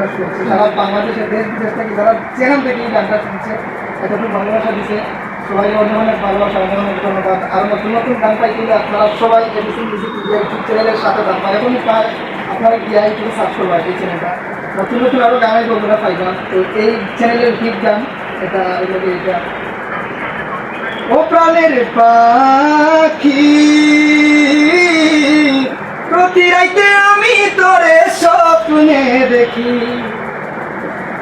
গানটা শুনছে সারা বাংলাদেশের দেশ বিদেশ থেকে যারা যেখান থেকে এই গানটা শুনছে, এতটুকু ভালোবাসা দিছে সবাই অনেক অনেক ভালোবাসা, অনেক অনেক ধন্যবাদ। আর নতুন নতুন গান পাই কিন্তু আপনারা সবাই এবিসি মিউজিক ইউটিউব চ্যানেলের সাথে থাকবা এখনই প্রায় আপনারা গিয়ে ইউটিউবে সার্চ করবা এই চ্যানেলটা নতুন নতুন আরও গানের বন্ধুরা পাইবা। তো এই চ্যানেলের হিট গান, এটা এটা। ও প্রাণের পাখি, প্রতি রাইতে স্বপ্নে দেখি,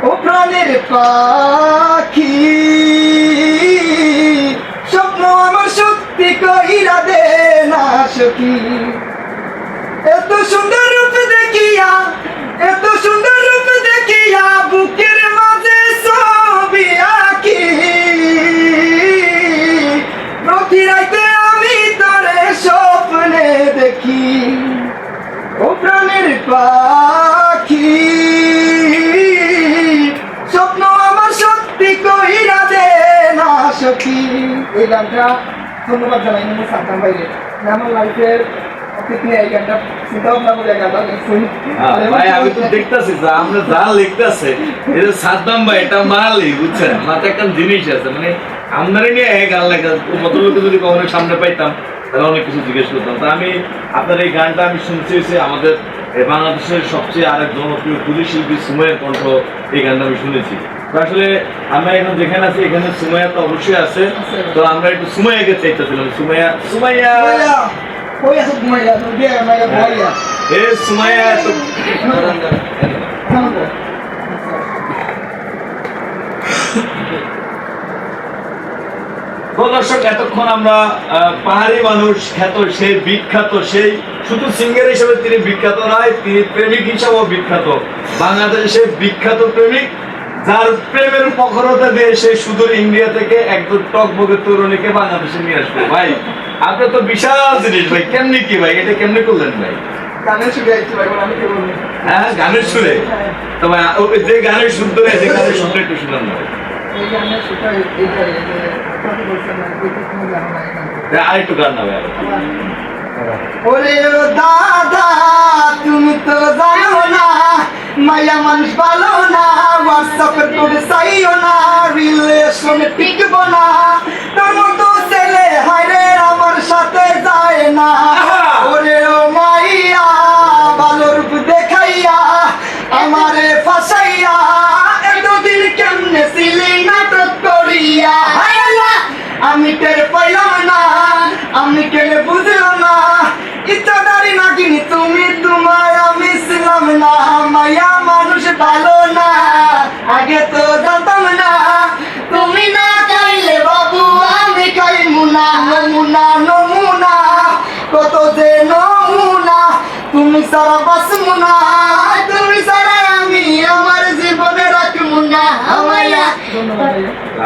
ও প্রাণের পাখি। স্বপ্ন আমার সত্যি কইরা দে না সখী। এত সুন্দর রূপ দেখিয়া, এত সুন্দর রূপ দেখিয়া বুকের মাঝে ছবি আঁকি। প্রতি রাইতে আমি তোরে স্বপ্নে দেখি, ও প্রাণের পাখি। আমার কইরা দে না সখী। এই গানটা ধন্যবাদ জানাই সাতাম আমার লাইফের হ্যাঁ, ভাই আমি তো দেখতেছি যে আমরা যা লিখতেছে এটা সাদ্দাম ভাই এটা মারালি বুঝছেন? মাথায় একটা জিনিস আছে মানে আমদানি নিয়ে গান লেখা যদি কখনো সামনে পাইতাম তাহলে অনেক কিছু জিজ্ঞেস করতাম। তা আমি আপনার এই গানটা আমি শুনছি আমাদের বাংলাদেশের সবচেয়ে আরেক জনপ্রিয় পুলিশ শিল্পী সুময়ের কণ্ঠ এই গানটা আমি শুনেছি। আসলে আমরা এখন যেখানে আছি এখানে সুমাইয়া তো অবশ্যই আছে। তো আমরা একটু সুমাইয়াকে চাইতেছিলাম। সুমাইয়া সুমাইয়া! এ তো দর্শক এতক্ষণ আমরা পাহাড়ি মানুষ খ্যাত সেই বিখ্যাত সেই শুধু সিঙ্গার হিসেবে তিনি বিখ্যাত নয় তিনি প্রেমিক হিসাবেও বিখ্যাত। বাংলাদেশের বিখ্যাত প্রেমিক যার প্রেমের প্রখরতা দিয়ে সে সুদূর ইন্ডিয়া থেকে একদম টকবগে তরুণীকে বাংলাদেশে নিয়ে আসবে ভাই আপনার তো বিশাল জিনিস ভাই কেমনি কি ভাই? এটা কেমনি করলেন ভাই? গানের সুরে হ্যাঁ গানের সুরে। তো যে গানের সুর ধরে যে গানের সুরটা একটু আরেকটু গান না ওরে দাদা তুমি তো জানো না মায়া মানুষ ভালো না হোয়াটসঅ্যাপের তোর চাইও না রিলেশনে টিকবো না। সারা সারা আমি আমার জীবনে রাখব না।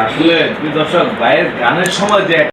আসলে দর্শক ভাইয়ের গানের সময় যে